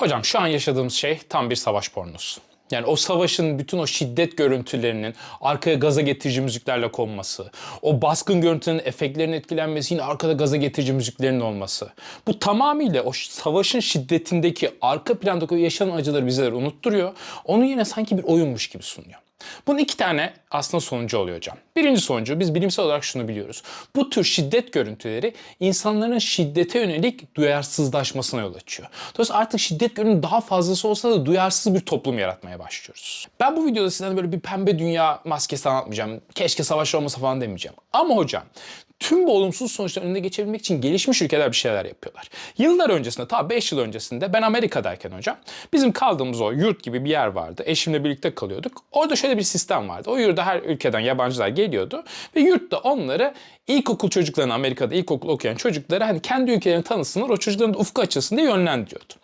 Hocam şu an yaşadığımız şey tam bir savaş pornosu. Yani o savaşın bütün o şiddet görüntülerinin arkaya gaza getirici müziklerle konması, o baskın görüntülerin efektlerinin etkilenmesi yine arkada gaza getirici müziklerin olması. Bu tamamıyla o savaşın şiddetindeki arka plandaki yaşanan acıları bizlere unutturuyor. Onu yine sanki bir oyunmuş gibi sunuyor. Bunun iki tane aslında sonucu oluyor hocam. Birinci sonucu biz bilimsel olarak şunu biliyoruz. Bu tür şiddet görüntüleri insanların şiddete yönelik duyarsızlaşmasına yol açıyor. Dolayısıyla artık şiddet görüntünün daha fazlası olsa da duyarsız bir toplum yaratmaya başlıyoruz. Ben bu videoda size böyle bir pembe dünya maskesi anlatmayacağım. Keşke savaş olmasa falan demeyeceğim. Ama hocam tüm bu olumsuz sonuçların önüne geçebilmek için gelişmiş ülkeler bir şeyler yapıyorlar. Yıllar öncesinde, ta 5 yıl öncesinde ben Amerika'dayken hocam bizim kaldığımız o yurt gibi bir yer vardı. Eşimle birlikte kalıyorduk. Orada şöyle bir sistem vardı. O yurda her ülkeden yabancılar geliyordu ve yurtta onları ilkokul çocuklarını Amerika'da ilkokul okuyan çocukları hani kendi ülkelerini tanısınlar, o çocukların da ufku açılsın diye yönlendiriyordu.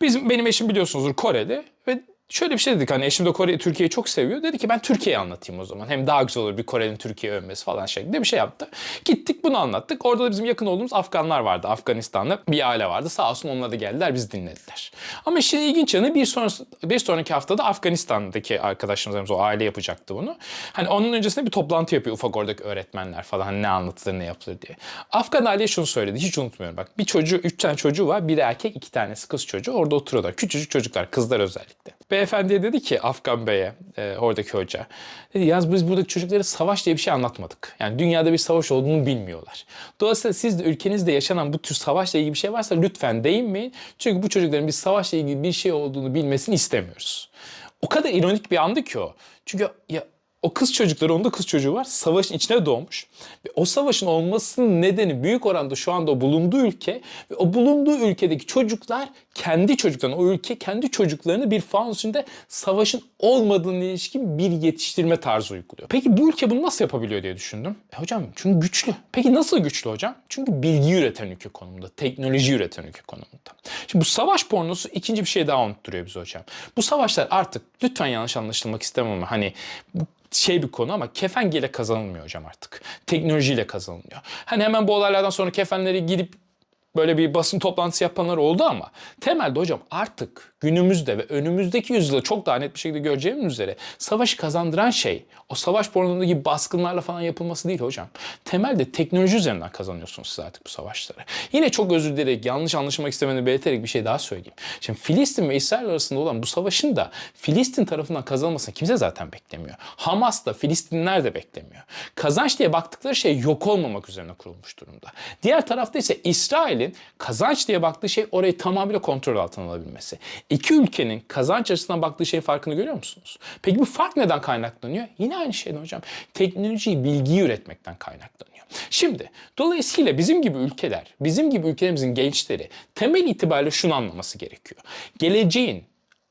Bizim benim eşim biliyorsunuzdur Koreli ve şöyle bir şey dedik hani eşim de Kore Türkiye'yi çok seviyor. Dedi ki ben Türkiye'yi anlatayım o zaman. Hem daha güzel olur bir Kore'nin Türkiye'yi övmesi falan şeklinde bir şey yaptı. Gittik bunu anlattık. Orada da bizim yakın olduğumuz Afganlar vardı. Afganistanlı bir aile vardı. Sağ olsun onlar da geldiler biz dinlediler. Ama işin ilginç yanı bir, sonrası, bir sonraki haftada Afganistan'daki arkadaşlarımız o aile yapacaktı bunu. Hani onun öncesinde bir toplantı yapıyor ufak oradaki öğretmenler falan hani ne anlatılır ne yapılır diye. Afgan aileye şunu söyledi hiç unutmuyorum bak. Bir çocuğu, üç tane çocuğu var. Biri erkek, iki tanesi kız çocuğu. Orada oturuyorlar. Küçücük çocuklar, kızlar özellikle. Beyefendiye dedi ki Afgan Bey'e, e, oradaki hoca. Dedi yalnız biz buradaki çocuklara savaş diye bir şey anlatmadık. Yani dünyada bir savaş olduğunu bilmiyorlar. Dolayısıyla siz de ülkenizde yaşanan bu tür savaşla ilgili bir şey varsa lütfen değinmeyin. Çünkü bu çocukların bir savaşla ilgili bir şey olduğunu bilmesini istemiyoruz. O kadar ironik bir andı ki o. Çünkü ya o kız çocukları, onda kız çocuğu var. Savaşın içine doğmuş. Ve o savaşın olmasının nedeni büyük oranda şu anda o bulunduğu ülke. Ve o bulunduğu ülkedeki çocuklar kendi çocuklarını, o ülke kendi çocuklarını bir içinde savaşın olmadığına ilişkin bir yetiştirme tarzı uyguluyor. Peki bu ülke bunu nasıl yapabiliyor diye düşündüm. E hocam çünkü güçlü. Peki nasıl güçlü hocam? Çünkü bilgi üreten ülke konumunda, teknoloji üreten ülke konumunda. Şimdi bu savaş pornosu ikinci bir şey daha unutturuyor bize hocam. Bu savaşlar artık lütfen yanlış anlaşılmak istemem ama hani bu şey bir konu ama kefengeyle kazanılmıyor hocam artık. Teknolojiyle kazanılıyor. Hani hemen bu olaylardan sonra kefenleri gidip böyle bir basın toplantısı yapanlar oldu ama temelde hocam artık günümüzde ve önümüzdeki yüzyılda çok daha net bir şekilde göreceğimiz üzere savaşı kazandıran şey o savaş pornodaki baskınlarla falan yapılması değil hocam. Temelde teknoloji üzerinden kazanıyorsunuz siz artık bu savaşları. Yine çok özür dileyerek yanlış anlaşılmak istemeni belirterek bir şey daha söyleyeyim. Şimdi Filistin ve İsrail arasında olan bu savaşın da Filistin tarafından kazanılmasını kimse zaten beklemiyor. Hamas da Filistinliler de beklemiyor. Kazanç diye baktıkları şey yok olmamak üzerine kurulmuş durumda. Diğer tarafta ise İsrail'in kazanç diye baktığı şey orayı tamamıyla kontrol altına alabilmesi. İki ülkenin kazanç açısından baktığı şeyin farkını görüyor musunuz? Peki bu fark neden kaynaklanıyor? Yine aynı şeyden hocam. Teknolojiyi, bilgiyi üretmekten kaynaklanıyor. Şimdi dolayısıyla bizim gibi ülkeler, bizim gibi ülkelerimizin gençleri temel itibariyle şunu anlaması gerekiyor. Geleceğin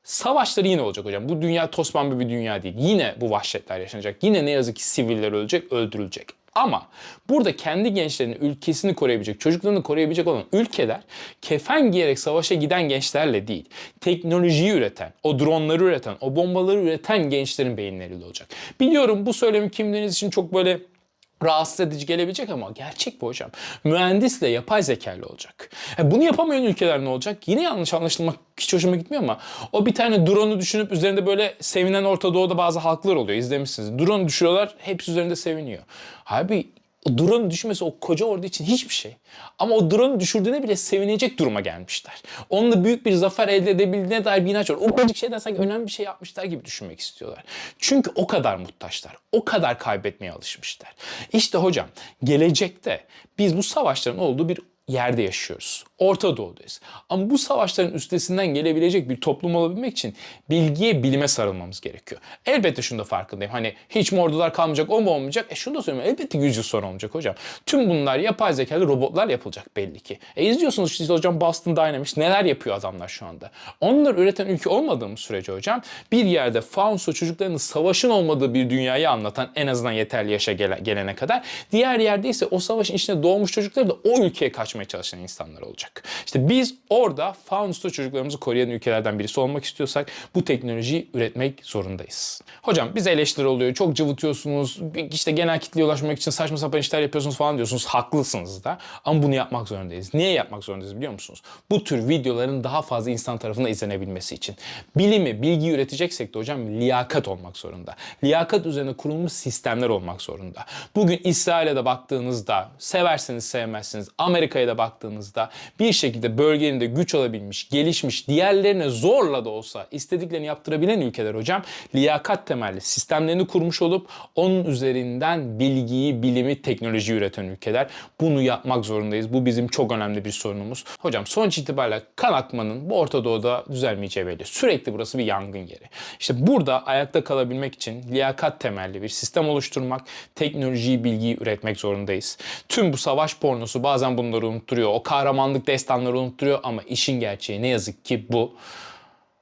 Savaşları yine olacak hocam. Bu dünya tosbağan bir dünya değil. Yine bu vahşetler yaşanacak. Yine ne yazık ki siviller ölecek, öldürülecek. Ama burada kendi gençlerinin ülkesini koruyabilecek, çocuklarını koruyabilecek olan ülkeler kefen giyerek savaşa giden gençlerle değil, teknolojiyi üreten, o dronları üreten, o bombaları üreten gençlerin beyinleriyle olacak. Biliyorum bu söylemi kimleriniz için çok böyle rahatsız edici gelebilecek ama gerçek bu hocam. Mühendisle yapay zekalı olacak. E bunu yapamayan ülkeler ne olacak? Yine yanlış anlaşılmak hiç hoşuma gitmiyor ama o bir tane drone'u düşünüp üzerinde böyle sevinen Orta Doğu'da bazı halklar oluyor izlemişsiniz. Drone düşürüyorlar hepsi üzerinde seviniyor. Abi o drone'un düşmesi o koca ordu için hiçbir şey. Ama o drone'u düşürdüğüne bile sevinecek duruma gelmişler. Onunla büyük bir zafer elde edebildiğine dair bir inanç var. O küçük şeyden sanki önemli bir şey yapmışlar gibi düşünmek istiyorlar. Çünkü o kadar muhtaçlar. O kadar kaybetmeye alışmışlar. İşte hocam gelecekte biz bu savaşların olduğu bir yerde yaşıyoruz. Orta Doğu'dayız. Ama bu savaşların üstesinden gelebilecek bir toplum olabilmek için bilgiye, bilime sarılmamız gerekiyor. Elbette şunu da farkındayım. Hani hiç mi ordular kalmayacak, o mu olmayacak? E şunu da söyleyeyim. Elbette 100 yıl sonra olmayacak hocam. Tüm bunlar yapay zekalı robotlar yapılacak belli ki. E izliyorsunuz işte hocam Boston Dynamics neler yapıyor adamlar şu anda. Onları üreten ülke olmadığımız sürece hocam bir yerde Faunus'u çocuklarının savaşın olmadığı bir dünyayı anlatan en azından yeterli yaşa gele- gelene kadar diğer yerde ise o savaşın içine doğmuş çocukları da o ülkeye kaçmaya çalışan insanlar olacak. Olacak. İşte biz orada faunus'ta çocuklarımızı koruyan ülkelerden birisi olmak istiyorsak bu teknolojiyi üretmek zorundayız. Hocam bize eleştiri oluyor. Çok cıvıtıyorsunuz. işte genel kitleye ulaşmak için saçma sapan işler yapıyorsunuz falan diyorsunuz. Haklısınız da. Ama bunu yapmak zorundayız. Niye yapmak zorundayız biliyor musunuz? Bu tür videoların daha fazla insan tarafından izlenebilmesi için. Bilimi, bilgiyi üreteceksek de hocam liyakat olmak zorunda. Liyakat üzerine kurulmuş sistemler olmak zorunda. Bugün İsrail'e de baktığınızda seversiniz sevmezsiniz. Amerika'ya da baktığınızda bir şekilde bölgenin de güç alabilmiş, gelişmiş, diğerlerine zorla da olsa istediklerini yaptırabilen ülkeler hocam liyakat temelli sistemlerini kurmuş olup onun üzerinden bilgiyi, bilimi, teknoloji üreten ülkeler. Bunu yapmak zorundayız. Bu bizim çok önemli bir sorunumuz. Hocam sonuç itibariyle kan akmanın bu Orta Doğu'da düzelmeyeceği belli. Sürekli burası bir yangın yeri. İşte burada ayakta kalabilmek için liyakat temelli bir sistem oluşturmak, teknolojiyi, bilgiyi üretmek zorundayız. Tüm bu savaş pornosu bazen bunları unutturuyor. O kahramanlık destanları unutturuyor ama işin gerçeği ne yazık ki bu.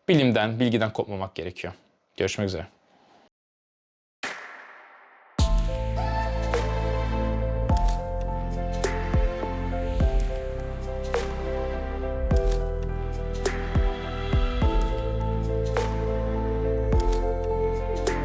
Bilimden, bilgiden kopmamak gerekiyor. Görüşmek üzere.